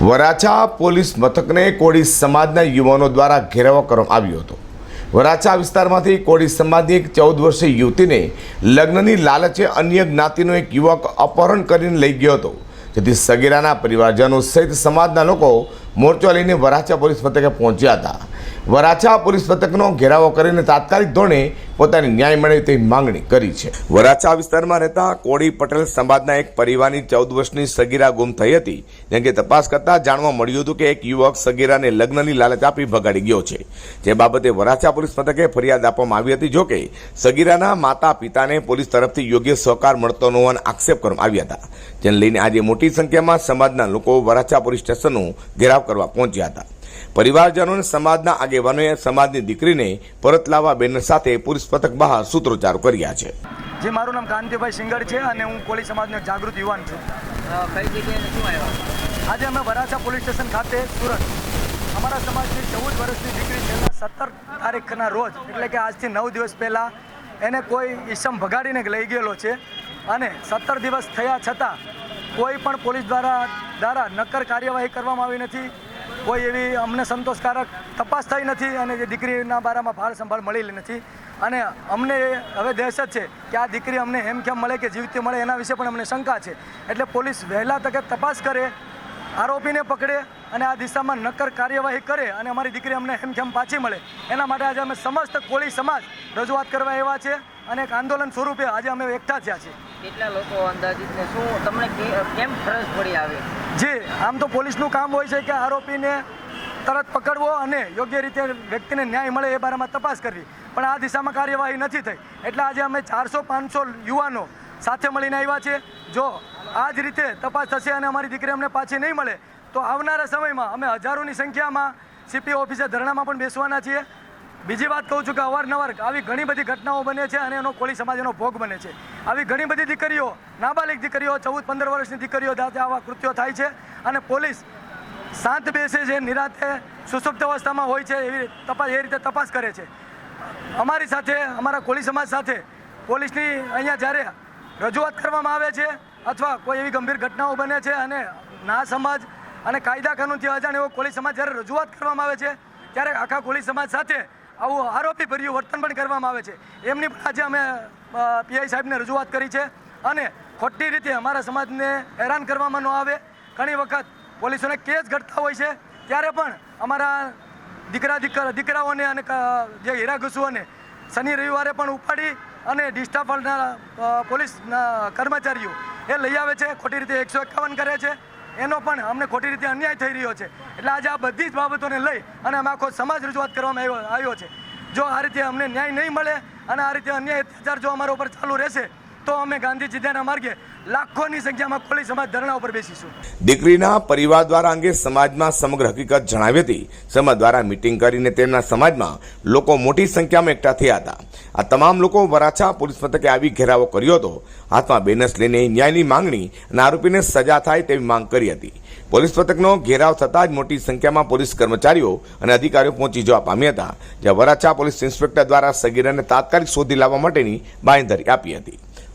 Varachha police મથકને કોળી સમાજના યુવાનો દ્વારા ઘેરાવો કરવામાં આવ્યો હતો. વરાછા વિસ્તારમાંથી કોળી સમાજની એક ચૌદ વર્ષીય યુવતીને લગ્નની લાલચે અન્ય જ્ઞાતિનો એક યુવક અપહરણ કરીને લઈ ગયો હતો. જેથી સગીરાના પરિવારજનો સહિત સમાજના લોકો મોરચો લઈને વરાછા પોલીસ મથકે પહોંચ્યા હતા. વરાછા પોલીસ મથકનો ઘેરાવો કરીને તાત્કાલિક ધોરણે પોતાની ન્યાય મળે તેવી માંગણી કરી છે. વરાછા વિસ્તારમાં રહેતા કોળી પટેલ સમાજના એક પરિવારની ચૌદ વર્ષની સગીરા ગુમ થઈ હતી, જેમ કે તપાસ કરતા જાણવા મળ્યું હતું કે એક યુવક સગીરાને લગ્નની લાલચ આપી ભગાડી ગયો છે. જે બાબતે વરાછા પોલીસ મથકે ફરિયાદ આપવામાં આવી હતી જોકે સગીરાના માતા પિતાને પોલીસ તરફથી યોગ્ય સહકાર મળતો ન હોવાના આક્ષેપ કરવામાં આવ્યા હતા. જેને લઈને આજે મોટી સંખ્યામાં સમાજના લોકો વરાછા પોલીસ સ્ટેશનનો ઘેરાવ કરવા પહોંચ્યા હતા. પરિવારજનોને સમાજના આગેવાનોએ સમાજની દીકરીને પરત લાવવા બેનર સાથે પોલીસ પથક બહાર સૂત્રોચ્ચારો કર્યા છે. જે મારું નામ કાંતિભાઈ સિંગર છે અને હું કોળી સમાજનો જાગૃત યુવાન છું. કઈ જગ્યાએ શું આવ્યા? આજે અમે વરાછા પોલીસ સ્ટેશન ખાતે સુરત. અમારા સમાજની ચૌદ વર્ષની દીકરી છેલ્લા સત્તર તારીખના રોજ એટલે કે આજથી નવ દિવસ પહેલાં એને કોઈ ઈસમ ભગાડીને લઈ ગયેલો છે. અને સત્તર દિવસ થયા છતાં કોઈ પણ પોલીસ દ્વારા દ્વારા નક્કર કાર્યવાહી કરવામાં આવી નથી. કોઈ એવી અમને સંતોષકારક તપાસ થઈ નથી અને જે દીકરીના બારામાં ભાર સંભાળ મળેલી નથી. અને અમને હવે દહેશત છે કે આ દીકરી અમને હેમખેમ મળે કે જીવતી મળે એના વિશે પણ અમને શંકા છે. એટલે પોલીસ વહેલા તકે તપાસ કરે, આરોપીને પકડે અને આ દિશામાં નક્કર કાર્યવાહી કરે અને અમારી દીકરી અમને હેમખેમ પાછી મળે. એના માટે આજે અમે સમસ્ત કોળી સમાજ રજૂઆત કરવા એવા છે અને એક આંદોલન સ્વરૂપે આજે અમે એકઠા થયા છીએ. કેટલા લોકો અંદાજિત ને શું તમને કેમ ફરજ પડી આવે? જે આમ તો પોલીસનું કામ હોય છે કે આરોપીને તરત પકડવો અને યોગ્ય રીતે વ્યક્તિને ન્યાય મળે એ બારામાં તપાસ કરવી. પણ આ દિશામાં કાર્યવાહી નથી થઈ. એટલે આજે અમે ચારસો પાંચસો યુવાનો સાથે મળીને આવ્યા છે. જો આ જ રીતે તપાસ થશે અને અમારી દીકરી અમને પાછી નહીં મળે, તો આવનારા સમયમાં અમે હજારોની સંખ્યામાં સીપી ઓફિસે ધરણામાં પણ બેસવાના છીએ. બીજી વાત કહું છું કે અવારનવાર આવી ઘણી બધી ઘટનાઓ બને છે અને એનો કોળી સમાજ એનો ભોગ બને છે. આવી ઘણી બધી દીકરીઓ, નાબાલિક દીકરીઓ, ચૌદ, પંદર વર્ષની દીકરીઓ સાથે આવા કૃત્યો થાય છે અને પોલીસ શાંત બેસે છે, નિરાતે સુસુપ્ત અવસ્થામાં હોય છે એવી તપાસ, એ રીતે તપાસ કરે છે. અમારી સાથે, અમારા કોળી સમાજ સાથે પોલીસની અહીંયા જ્યારે રજૂઆત કરવામાં આવે છે અથવા કોઈ એવી ગંભીર ઘટનાઓ બને છે અને ના સમાજ અને કાયદા કાનૂનથી અજાણ એવો કોળી સમાજ જ્યારે રજૂઆત કરવામાં આવે છે, ત્યારે આખા કોળી સમાજ સાથે આવું આરોપી ભર્યું વર્તન પણ કરવામાં આવે છે. એમની પણ આજે અમે પીઆઈ સાહેબને રજૂઆત કરી છે અને ખોટી રીતે અમારા સમાજને હેરાન કરવામાં ન આવે. ઘણી વખત પોલીસોને કેસ ઘટતા હોય છે. ત્યારે પણ અમારા દીકરા દીકરા, દીકરાઓને અને જે હીરા ઘસુઓને શનિ રવિવારે પણ ઉપાડી અને ડિસ્ટાફરના પોલીસના કર્મચારીઓ એ લઈ આવે છે. ખોટી રીતે એકસો એકાવન કરે છે. એનો પણ અમને ખોટી રીતે અન્યાય થઈ રહ્યો છે. એટલે આજે આ બધી જ બાબતોને લઈ અને અમે આખો સમાજ રજૂઆત કરવામાં આવ્યો આવ્યો છે. જો આ રીતે અમને ન્યાય નહીં મળે અને આ રીતે અન્યાય અત્યાચાર જો અમારા ઉપર ચાલુ રહેશે તો અમે ગાંધી ચિંતાના માર્ગે લાખોની સંખ્યામાં કોળી સમાજ ધરણા ઉપર બેસીશું. દીકરીના પરિવાર દ્વારા અંગે સમાજમાં સમગ્ર હકીકત જણાવી હતી. સમાજ દ્વારા મિટિંગ કરીને તેમના સમાજમાં લોકો મોટી સંખ્યામાં એકઠા થયા હતા. આ તમામ લોકો વરાછા પોલીસ મથકે આવી ઘેરાવો કર્યો હતો. હાથમાં બેનર્સ લઈને ન્યાયની માંગણી અને આરોપીને સજા થાય તેવી માંગ કરી હતી. પોલીસ મથકનો ઘેરાવ થતાં જ મોટી સંખ્યામાં પોલીસ કર્મચારીઓ અને અધિકારીઓ પહોંચી જવા પામ્યા હતા, જ્યાં વરાછા પોલીસ ઇન્સ્પેક્ટર દ્વારા સગીરાને તાત્કાલિક શોધી લાવવા માટેની બાંયધરી આપી હતી.